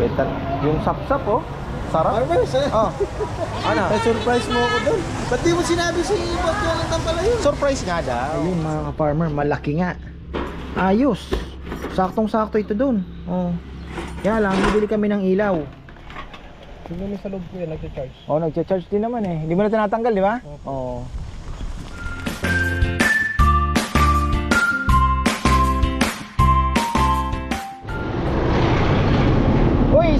Benta. Yung sapsap oh. Sarap. Farmers, eh. Oh. Ano? May surprise mo ako doon. Ba't di mo sinabi si Bob Jonathan pala yun? Surprise nga daw. Ayun mga ka-farmer, malaki nga. Ayos. Saktong-sakto ito dun. Oh. Kaya lang, bibili kami ng ilaw. Mo sa loob ko yan, nagcha-charge. Oh, nagcha-charge din naman eh. Hindi mo na tinatanggal, di ba? Oo. Uy,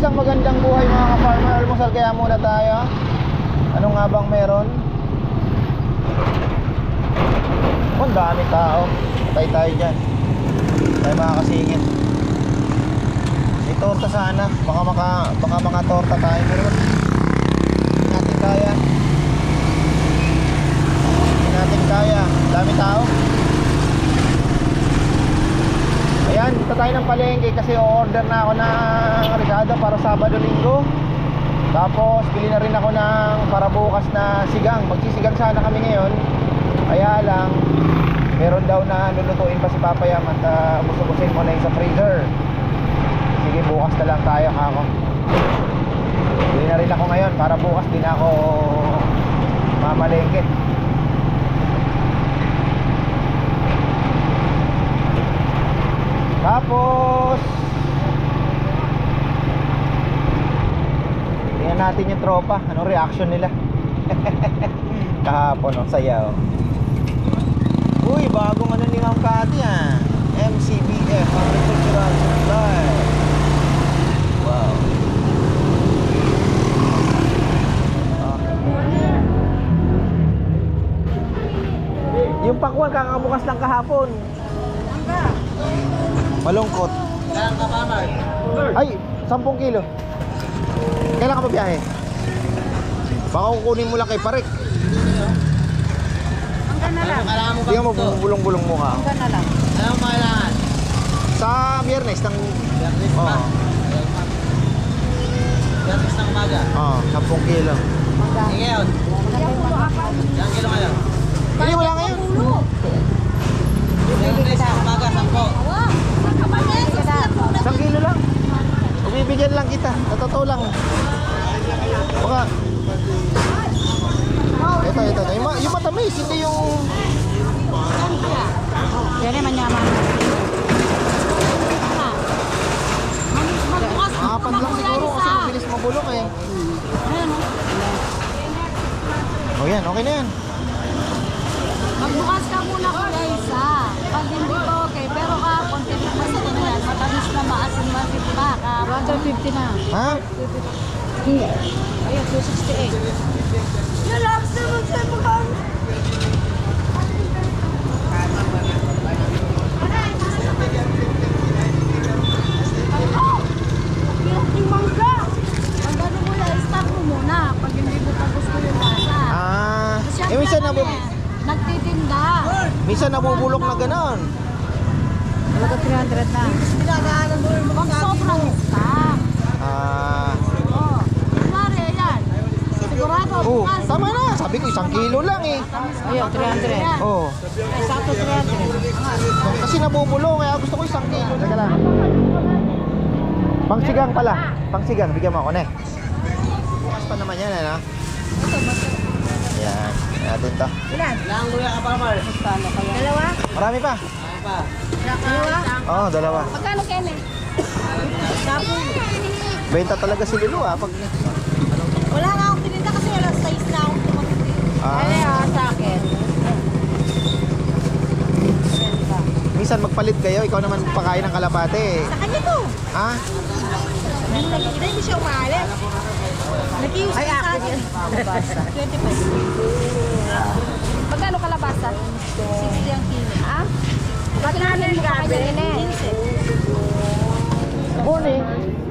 isang magandang buhay mga ka-farmer. Almusal kaya muna tayo. Ano nga bang meron? Oh, ang dami tao. Patay tayo dyan. Tayo mga kasingit. May torta sana. Baka maka, baka mga torta tayo. Pero natin kaya. Hindi natin kaya. Dami tao. Ayan, dito tayo ng palengke kasi order na ako ng Ricardo para Sabado Linggo. Tapos bili na rin ako ng para bukas na sigang. Magsisigang sana kami ngayon. Kaya lang, meron daw na lulutuin pa si Papa Yam at uh, busubusin mo na yung sa freezer. Sige, bukas na lang tayo kako. Bili na rin ako ngayon para bukas din ako mamalengke. Tapos Tingnan natin yung tropa. Anong reaction nila? Kahapon oh, saya oh. Uy, bagong ano ni Ma'am Cathy ah. MCBF Agricultural Supply. Wow. Yung pakwan kakabukas lang kahapon Malungkot. Ay, 10 kilo. Kailan ka mabiyahe? Baka kukunin mo lang kay Parek. Hanggang na lang. Kailangan mo Hindi ka magbubulong-bulong mukha. Hanggang na lang. Ano ang kailangan? Sa biyernes ng... Biyernes pa? Oh. Biyernes ng umaga? Oo, oh, 10 kilo. Eh ngayon? Ilang kilo ngayon? Hindi, wala ngayon. Biyernes ng umaga, 10. Isang kilo lang. Bibigyan lang kita. Totoo lang. Baka. Ito, ito. Yung, yung matamis, hindi yung... Yan naman yaman. Apat lang siguro kasi mabilis mabulok eh. 'Yan oh. oh yan, okay na yan. 150 na. Ha? Ayun, 268. Yung lobster mo sa mukha. Yung mangga. Ang mo yan, stop mo muna. Pag hindi mo pa gusto yung lasa. Kasi minsan, ang nabu plan namin, Nagtitinda. minsan nabubulok na ganon. Talaga 300 na. Pag sobrang stock. Ah, Oo. Kunwari, ayan. Sigurado, oh, bukas. tama na. Sabi ko isang kilo lang eh. Ayun, 300. Oh, Ay, sakto 300. kasi nabubulok kaya gusto ko isang kilo. Teka lang. Pangsigang pala. Pangsigang, bigyan mo ako na eh. Bukas pa naman yan, ano? Yan, natin to. Ilan? Ilang luya ka, Farmer? Dalawa? Marami pa. Ano? Oo, oh, dalawa. Magkano kene? Sapo. Benta talaga si Lulu ah. Pag... Wala nga akong tininda kasi wala size na akong tumating. Ah, ah, sa akin. minsan magpalit kayo, ikaw naman pakain ng kalapate. Sa kanya to. Ha? Hindi hindi siya umalis. Nag-ius Ay, sa akin. 25. Magkano kalabasa? 60 ang kilo. Ah? Magkano yung gabi? Morning.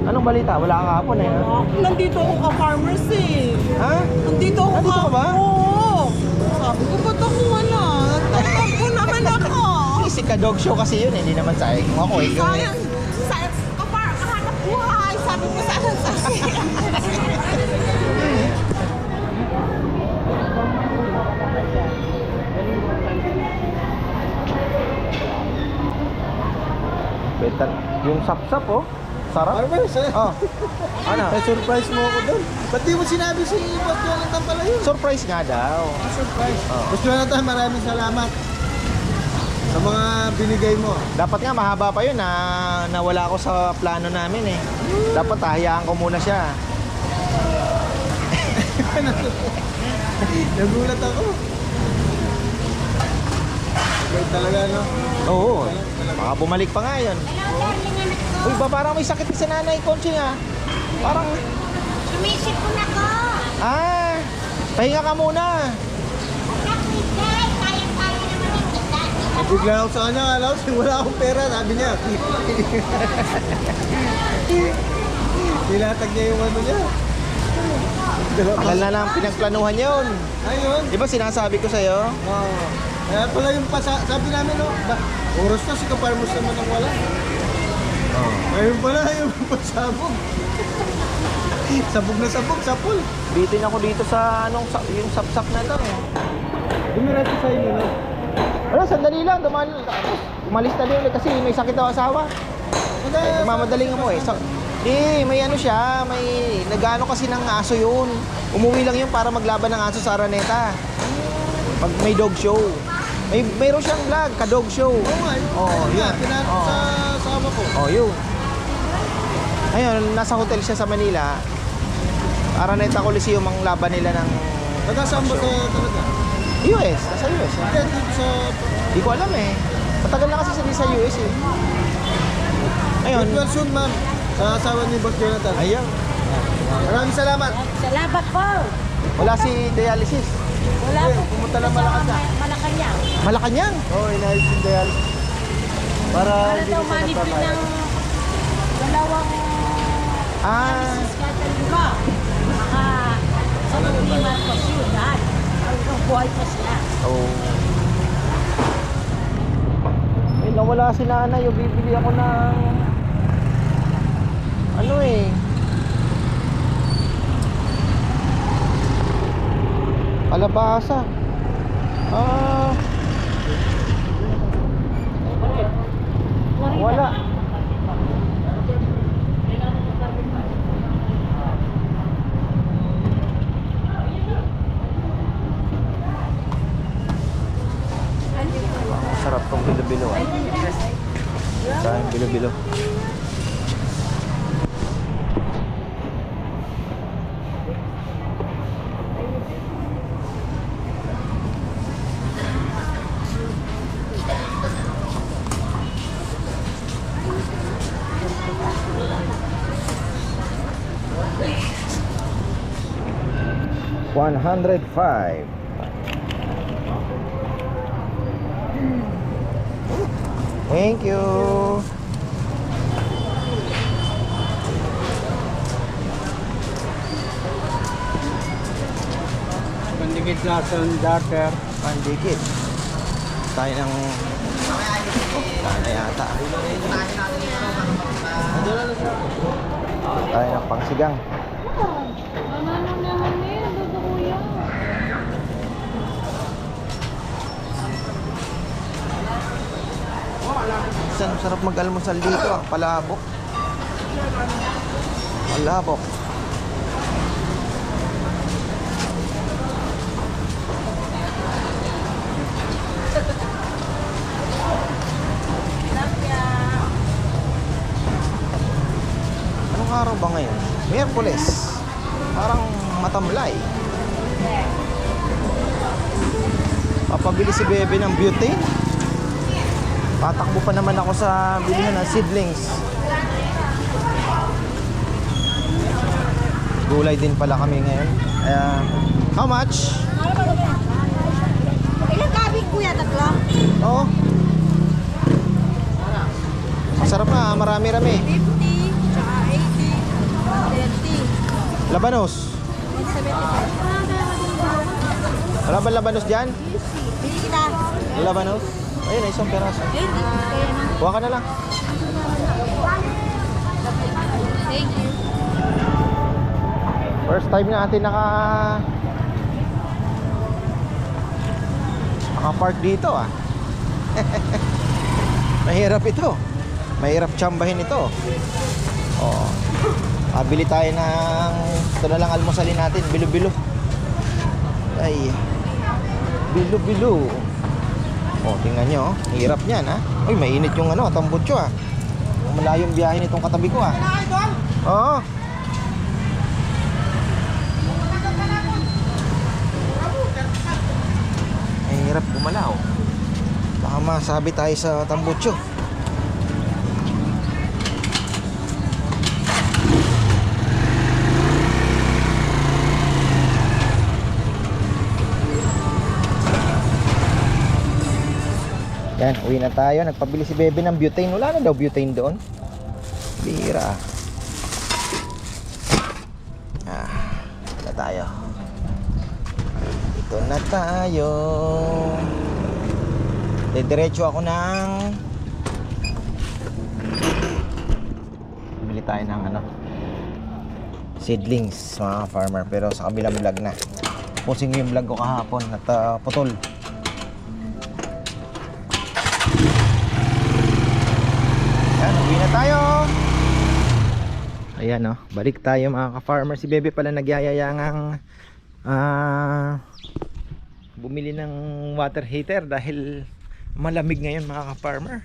Anong balita? Wala ka kahapon eh. ha? Nandito ako ka-farmers eh. Ha? Nandito ako Nandito ka ba? Oo. Sabi ko, ba't ako wala? Nagtatakbo naman ako. Kasi ka-dog show kasi yun eh. Hindi naman sa kung ako eh. Sayang, sa, kapar, kahanap buhay. Sabi ko sa sa Yung sapsap oh. Sarap. Marvel, sa... Oh. Ano? May surprise mo ako doon. Ba't di mo sinabi si Boss Jonathan pala yun? Surprise nga daw. Ah, surprise. Oo. Boss Jonathan, maraming salamat sa mga binigay mo. Dapat nga mahaba pa yun na nawala ako sa plano namin eh. Dapat hayaan ko muna siya. Nagulat ako. Wait talaga, no? Oo. Baka bumalik pa nga yun. Uy, ba parang may sakit sa nanay Conchi nga. Parang, Sumisip ko na ko. ah, pahinga ka muna. Bigla ako sa kanya, alam ko, wala akong pera, sabi niya. Nilatag niya yung ano niya. Tagal na lang pinagplanuhan yun. Ayun. Di ba sinasabi ko sa'yo? Oo. Kaya pala yung pasa, sabi namin, no, oras na si Kaparmos naman ang wala. Oo. Ayun pala, yung pasabog. sabog na sabog, sapul. Bitin ako dito sa anong sa, yung sapsak na to eh. Dumiretso sa inyo, no? Wala, sandali lang. Duman, umalis na din kasi may sakit ang asawa. Eh, mamadaling mo eh. Sa, eh, may ano siya, may nagano kasi ng aso yun. Umuwi lang yun para maglaban ng aso sa Araneta. Pag may dog show. May mayroon siyang vlog, ka-dog show. Oo nga, yun. Kaya, yun. Pinanong Oo. sa sama ko. Oh, yun. Ayun, nasa hotel siya sa Manila. Araneta Coliseum ang laban nila ng Taga saan ba kayo talaga? US. Nasa US. eh. Hindi, dito sa... Di ko alam eh. Matagal na kasi sa US eh. Ayun. Good well soon, ma'am. Sa asawa ni Boss Jonathan. Ayun. Maraming salamat. Salamat po. Wala si dialysis. Wala po. pumunta lang Malacanang. Malacanang. Malacanang. Oo, oh, inayos yung dialysis. Para Para hindi daw na siya manipin ng dalawang Ah, schedule ko. Maka sa Marcos yun. Lahat. Hanggang buhay pa sila. oh. Eh, nawala si nanay. O, bibili ako ng... Ano eh. Alabasa. Ah. Wala. Sarap tong bilo-bilo. ah. Sayang bilo-bilo. One hundred five. Thank you. Pandikit na sa darter. Pandikit. Tayo ng... Sana yata. Tayo ng pangsigang. Ano naman eh? Dudukuya. Saan sarap mag-almusal dito ah, palabok. Palabok. Anong araw ba ngayon? Miyerkules. Parang matamlay. Papabili si Bebe ng butane. Patakbo pa naman ako sa bilihan ng seedlings. Gulay din pala kami ngayon. Kaya, how much? Ilang kabig kuya? Tatlo? Oo. Masarap na, marami-rami. 50, tsaka 80, 20. Labanos. 75. Wala ba labanos dyan? Labanos? Ayun, isang peraso. 20. Kaya na. Kuha ka na lang. Thank you. First time natin naka... Naka-park dito ah. Mahirap ito. Mahirap tsambahin ito. Oh. Pabili tayo ng ito na lang almusalin natin, bilo-bilo. Ay. Bilo-bilo. Oh, tingnan nyo, oh. hirap niyan ha. Uy, mainit yung ano, tambutso ah. Malayong biyahe nitong katabi ko ah. Oo. Ay, hirap gumalaw. Baka masabi tayo sa tambutso. Yan, uwi na tayo. Nagpabili si Bebe ng butane. Wala na daw butane doon. Bira. Ah, na tayo. Ito na tayo. Didiretso ako ng Bili tayo ng ano seedlings mga farmer pero sa kabilang vlog na. Pusing yung vlog ko kahapon at ah, putol. Ayan oh, balik tayo mga ka-farmer. Si Bebe pala nagyayayangang ah bumili ng water heater dahil malamig ngayon mga ka-farmer.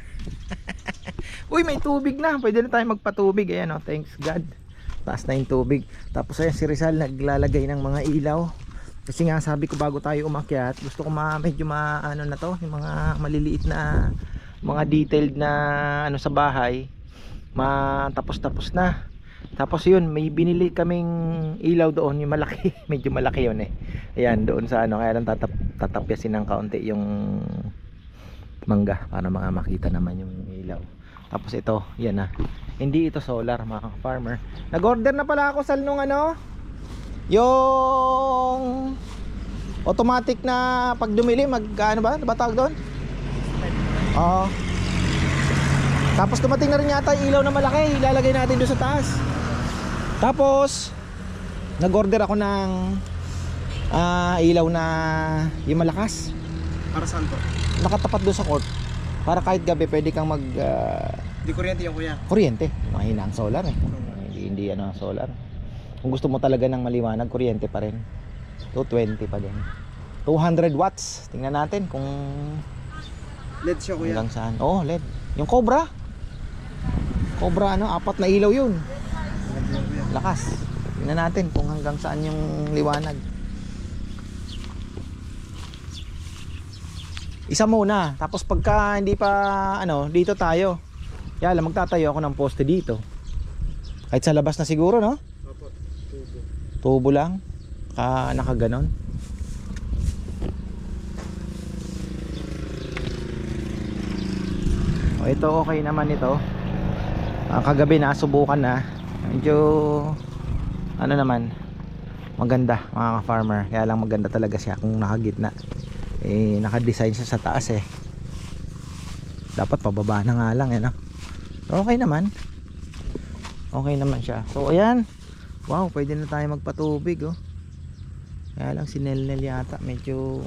Uy, may tubig na. Pwede na tayo magpatubig. Ayan oh, thanks God. Taas na yung tubig. Tapos ayan si Rizal naglalagay ng mga ilaw. Kasi nga sabi ko bago tayo umakyat, gusto ko ma medyo ma ano na to, yung mga maliliit na mga detailed na ano sa bahay matapos-tapos na tapos yun may binili kaming ilaw doon yung malaki medyo malaki yun eh. Ayan doon sa ano kaya lang tatap tatapyasin ng kaunti yung mangga para mga makita naman yung ilaw. Tapos ito yan na hindi ito solar mga farmer. Nag order na pala ako sal nung ano? Yung automatic na pag dumili mag ano ba? Ano ba tawag doon? Oo. Tapos dumating na rin yata ilaw na malaki, ilalagay natin doon sa taas. Tapos nag-order ako ng ah, ilaw na yung malakas. Para saan to? Nakatapat doon sa court. Para kahit gabi pwede kang mag ah, Di kuryente yung kuya. kuryente. Mahina ang solar eh. Hindi, hindi ano ang solar. Kung gusto mo talaga ng maliwanag, kuryente pa rin. 220 pa din. 200 watts. Tingnan natin kung LED siya kuya. Hanggang saan? Oo, oh, LED. Yung Cobra. Cobra ano, apat na ilaw yun. Lakas. Tingnan natin kung hanggang saan yung liwanag. Isa muna. Tapos pagka hindi pa ano, dito tayo. Kaya lang magtatayo ako ng poste dito. Kahit sa labas na siguro, no? Tubo. Tubo lang. Ka nakaganon. O ito okay naman ito. Ah, kagabi nasubukan na. Medyo ano naman maganda mga farmer kaya lang maganda talaga siya kung nakagitna. Eh naka-design siya sa taas eh. Dapat pababa na nga lang eh no? okay naman. Okay naman siya. So ayan. Wow pwede na tayo magpatubig oh. Kaya lang si Nelnel yata. Medyo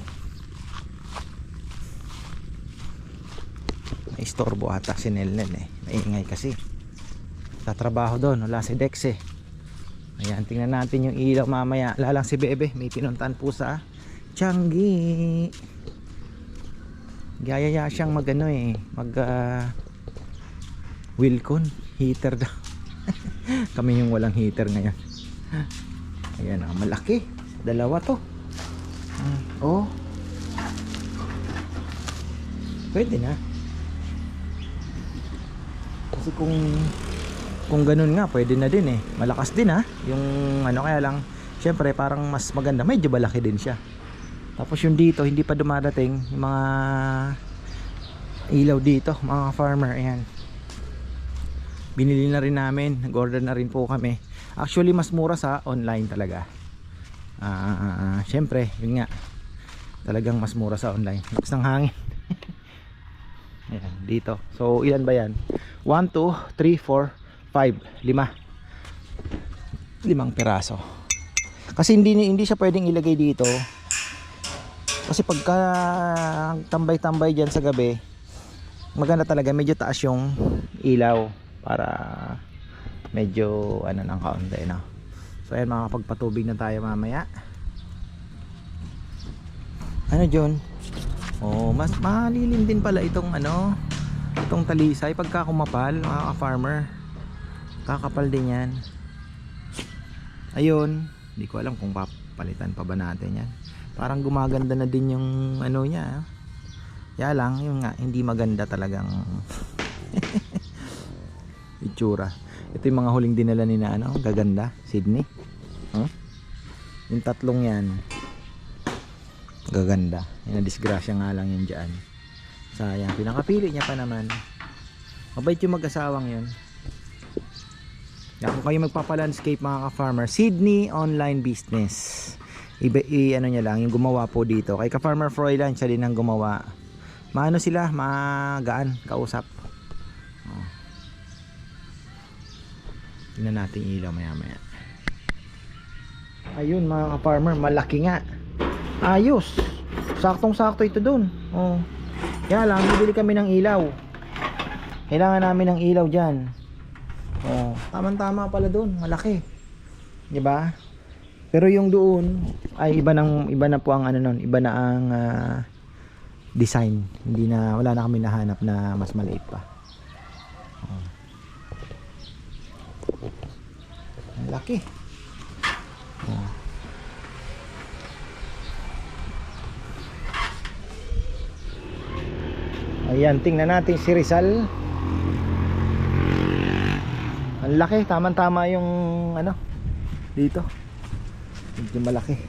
istorbo ata si Nelnel eh. Maingay kasi sa trabaho doon wala si Dex eh. Ayan tingnan natin yung ilaw mamaya. Lalang si Bebe may pinuntan po sa Changi. Gayaya siyang mag ano eh mag ah, Wilcon heater daw. Kami yung walang heater ngayon. Ayan ah, malaki. Dalawa to. Ah, oh. Pwede na. Kasi kung kung ganun nga pwede na din eh. Malakas din ha yung ano kaya lang syempre parang mas maganda. Medyo malaki din siya. Tapos yung dito hindi pa dumadating yung mga ilaw dito mga farmer ayan. Binili na rin namin nag order na rin po kami. Actually mas mura sa online talaga. Ah ah, ah, syempre yun nga. Talagang mas mura sa online. Lakas ng hangin. Ayan dito. So ilan ba yan? 1, 2, 3, 4 5, lima limang piraso kasi hindi hindi siya pwedeng ilagay dito kasi pagka tambay-tambay diyan sa gabi maganda talaga medyo taas yung ilaw para medyo ano ng kaunti no. So ayan makakapagpatubig na tayo mamaya. Ano John? Oh, mas malilim din pala itong ano, itong talisay pagka kumapal, mga ka-farmer. Kakapal din 'yan. Ayun, hindi ko alam kung papalitan pa ba natin 'yan. Parang gumaganda na din yung ano niya. ah. Kaya lang, yung nga, hindi maganda talagang itsura. Ito yung mga huling dinala ni na ano, gaganda, Sydney. Huh? Yung tatlong yan, gaganda. Yung disgrasya nga lang yun dyan. Sayang, pinakapili niya pa naman. Mabait yung mag-asawang yun. Kaya kung kayo magpapalandscape mga ka-farmer, Sydney Online Business. Iba, i, ano niya lang, yung gumawa po dito. Kay ka-farmer Froilan, siya din ang gumawa. Maano sila, magaan, kausap. Oh. Natin yung ilaw maya maya. Ayun mga ka-farmer, malaki nga. Ayos. Saktong-sakto ito dun. Oh. Kaya lang, bibili kami ng ilaw. Kailangan namin ng ilaw dyan. Oh, tama-tama pala doon, malaki. 'Di ba? Pero yung doon ay iba nang iba na po ang ano noon, iba na ang ah, design. Hindi na wala na kami nahanap na mas maliit pa. Oh. Laki. Oh. Ayan, tingnan natin si Rizal. Ang laki, tama-tama yung ano dito. Medyo malaki.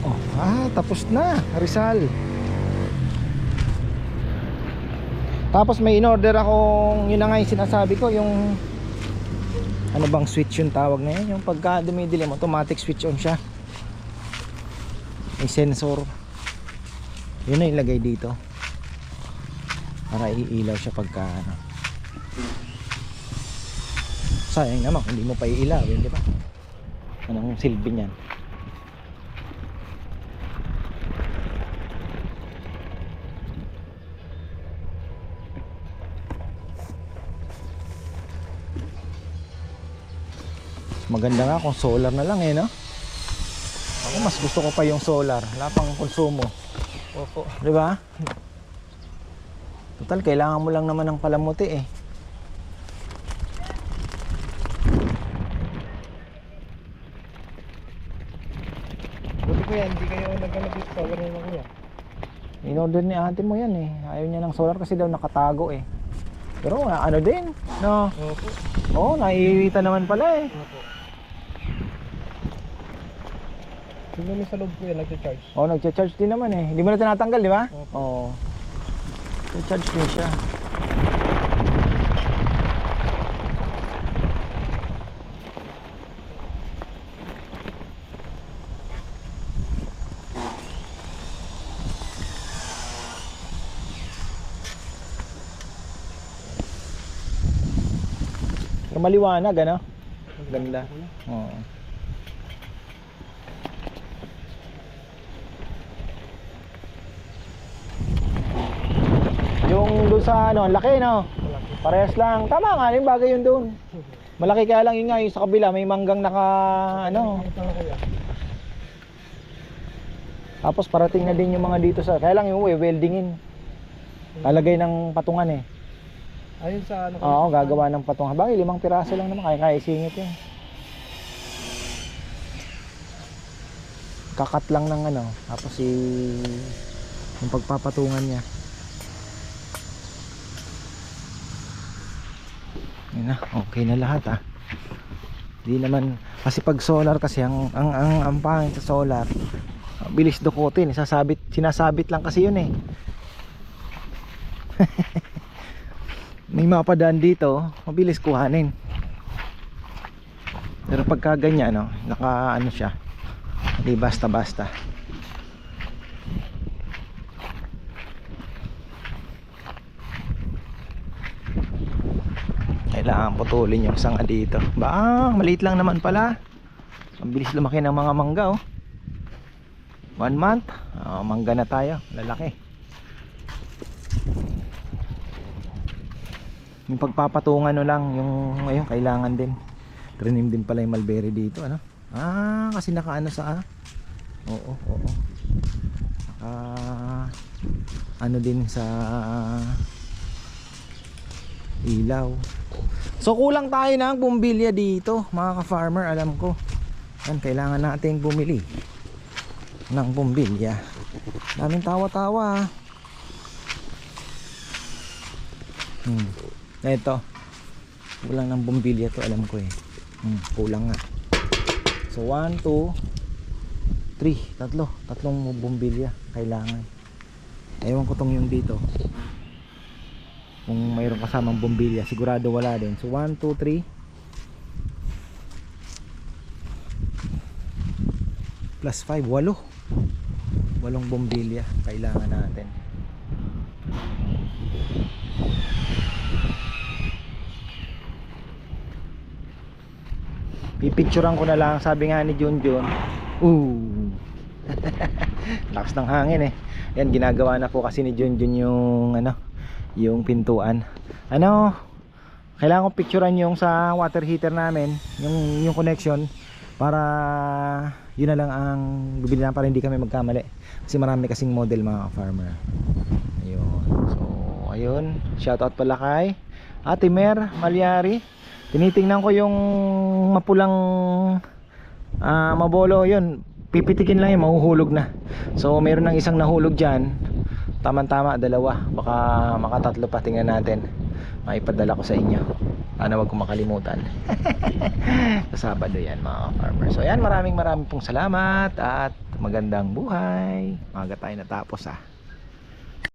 Oh, ah, tapos na, Rizal. Tapos may in-order akong, yun na nga yung sinasabi ko, yung ano bang switch yung tawag na yun, yung pagka dumidilim, automatic switch on siya. May sensor. Yun na ilagay dito. Para iilaw siya pagka ano. Sayang naman, hindi mo pa iilawin, di ba? Anong silbi niyan? Maganda nga kung solar na lang eh, no? Ako mas gusto ko pa yung solar. Wala pang konsumo. Opo. Di ba? Total, kailangan mo lang naman ng palamuti eh. Ko yan, hindi kayo naghanap dito sa ganun lang kuya. In-order ni ate mo yan eh. Ayaw niya ng solar kasi daw nakatago eh. Pero ah, ano din, no? Opo. Oo, oh, naiirita naman pala eh. Opo. Tingnan mo sa loob kuya, nagcha-charge. Oo, oh, nagcha-charge din naman eh. Hindi mo na tinatanggal, di ba? Opo. Oo. Nagcha-charge din siya. Pero maliwanag, ano? Ganda. Oo. Yung doon sa ano, ang laki no. Parehas lang. Tama nga, yung bagay yun doon. Malaki kaya lang yun nga, yung sa kabila may manggang naka ano. Tapos parating na din yung mga dito sa, kaya lang yung weldingin. Lalagay ng patungan eh. Ayun sa ano Oo, gagawa ng patungan. Bagay, limang piraso lang naman, kaya kaya isingit yun. Kakat lang ng ano, tapos si yung pagpapatungan niya. Yun na, okay na lahat ah. Hindi naman kasi pag solar kasi ang ang ang, ang pangit sa solar. Bilis dukutin, sasabit sinasabit lang kasi yun eh. May mapadaan dito, mabilis kuhanin. Pero pagka ganyan, no, naka ano siya. Hindi basta-basta. Kailangan putulin yung sanga dito. Ba, maliit lang naman pala. Ang bilis lumaki ng mga mangga, oh. One month, oh, mangga na tayo. Lalaki. Yung pagpapatungan no lang yung ngayon kailangan din. Trinim din pala yung mulberry dito ano? Ah kasi nakaano sa ah. Oo oo. Naka ano din sa ilaw. So kulang tayo ng bumbilya dito mga ka-farmer alam ko. Yan kailangan nating bumili ng bumbilya. Daming tawa-tawa ah. Hmm. Ito. Kulang ng bumbilya to, alam ko eh. Hmm, kulang nga. So, 1, 2, 3. Tatlo. Tatlong bumbilya. Kailangan. Ewan ko tong yung dito. Kung mayroon kasamang bumbilya, sigurado wala din. So, 1, 2, 3. Plus 5, 8. Walong bumbilya. Kailangan natin. Pipicturean ko na lang sabi nga ni Junjun. Ooh. Lakas ng hangin eh. Yan ginagawa na po kasi ni Junjun yung ano yung pintuan. Ano? Kailangan ko picturean yung sa water heater namin yung yung connection para yun na lang ang bibili na para hindi kami magkamali. Kasi marami kasing model mga farmer. Ayun. So ayun. Shoutout pala kay Ate Mer Malyari tinitingnan ko yung mapulang ah, mabolo yun. Pipitikin lang yun mahuhulog na. So meron ng isang nahulog dyan. Tama tama dalawa. Baka makatatlo pa tingnan natin. Maipadala ko sa inyo. Sana wag kong makalimutan. Sa Sabado yan mga farmer so yan maraming maraming pong salamat at magandang buhay. Maga tayo natapos ah